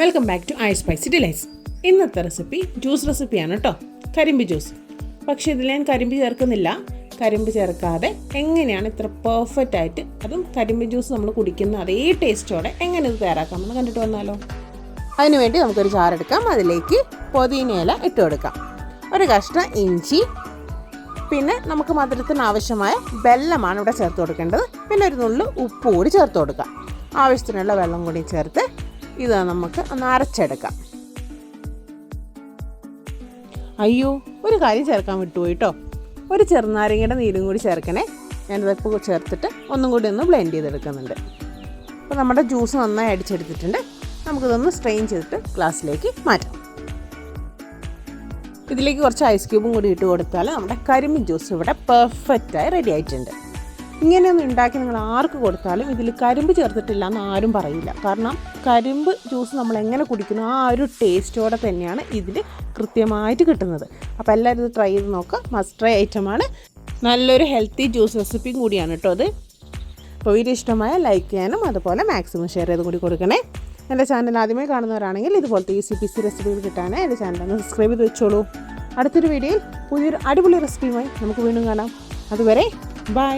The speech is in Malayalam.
Welcome back to I Spicy Delights ഇന്നത്തെ റെസിപ്പി ജ്യൂസ് റെസിപ്പിയാണ് കേട്ടോ കരിമ്പ് ജ്യൂസ് പക്ഷേ ഇതിൽ ഞാൻ കരിമ്പ് ചേർക്കുന്നില്ല. കരിമ്പ് ചേർക്കാതെ എങ്ങനെയാണ് ഇത്ര പെർഫെക്റ്റ് ആയിട്ട് അതും കരിമ്പ് ജ്യൂസ് നമ്മൾ കുടിക്കുന്ന അതേ ടേസ്റ്റോടെ എങ്ങനെ ഇത് തയ്യാറാക്കാമെന്ന് കണ്ടിട്ട് വന്നാലോ? അതിനുവേണ്ടി നമുക്കൊരു ചാറെടുക്കാം അതിലേക്ക് പൊതിനയില ഇട്ട് കൊടുക്കാം. ഒരു കഷ്ണം ഇഞ്ചി. പിന്നെ നമുക്ക് മധുരത്തിന് ആവശ്യമായ വെല്ലമാണ് ഇവിടെ ചേർത്ത് കൊടുക്കേണ്ടത്. പിന്നെ ഒരു നുള്ളു ഉപ്പ് കൂടി ചേർത്ത് കൊടുക്കാം. ആവശ്യത്തിനുള്ള വെള്ളം കൂടി ചേർത്ത് ഇത് നമുക്ക് ഒന്ന് അരച്ചെടുക്കാം. അയ്യോ ഒരു കാര്യം ചേർക്കാൻ വിട്ടുപോയി കേട്ടോ ഒരു ചെറുനാരങ്ങയുടെ നീരും കൂടി ചേർക്കണേ. ഞാനിതിപ്പോൾ ചേർത്തിട്ട് ഒന്നും കൂടി ഒന്ന് ബ്ലെൻഡ് ചെയ്തെടുക്കുന്നുണ്ട്. അപ്പോൾ നമ്മുടെ ജ്യൂസ് നന്നായി അടിച്ചെടുത്തിട്ടുണ്ട്. നമുക്കിതൊന്ന് സ്ട്രെയിൻ ചെയ്തിട്ട് ഗ്ലാസ്സിലേക്ക് മാറ്റാം. ഇതിലേക്ക് കുറച്ച് ഐസ് ക്യൂബും കൂടി ഇട്ട് കൊടുത്താൽ നമ്മുടെ കരിമീൻ ജ്യൂസ് ഇവിടെ പെർഫെക്റ്റായി റെഡി ആയിട്ടുണ്ട്. ഇങ്ങനെയൊന്നും ഉണ്ടാക്കി നിങ്ങൾ ആർക്ക് കൊടുത്താലും ഇതിൽ കരിമ്പ് ചേർത്തിട്ടില്ല എന്ന് ആരും പറയില്ല. കാരണം കരിമ്പ് ജ്യൂസ് നമ്മൾ എങ്ങനെ കുടിക്കുന്നു ആ ഒരു ടേസ്റ്റോടെ തന്നെയാണ് ഇതിൽ കൃത്യമായിട്ട് കിട്ടുന്നത്. അപ്പോൾ എല്ലാവരും ഇത് ട്രൈ ചെയ്ത് നോക്കുക മസ്റ്റ് ട്രൈ ഐറ്റമാണ് നല്ലൊരു ഹെൽത്തി ജ്യൂസ് റെസിപ്പിയും കൂടിയാണ് കേട്ടോ അത് അപ്പോൾ വീഡിയോ ഇഷ്ടമായ ലൈക്ക് ചെയ്യാനും അതുപോലെ മാക്സിമം ഷെയർ ചെയ്ത് കൂടി കൊടുക്കണേ. എന്റെ ചാനൽ ആദ്യമായി കാണുന്നവരാണെങ്കിൽ ഇതുപോലത്തെ ഈസി പി സി റെസിപ്പികൾ കിട്ടാൻ എന്റെ ചാനൽ ഒന്ന് സബ്സ്ക്രൈബ് ചെയ്ത് വെച്ചോളൂ. അടുത്തൊരു വീഡിയോയിൽ പുതിയൊരു അടിപൊളി റെസിപ്പിയുമായി നമുക്ക് വീണ്ടും കാണാം. അതുവരെ ബൈ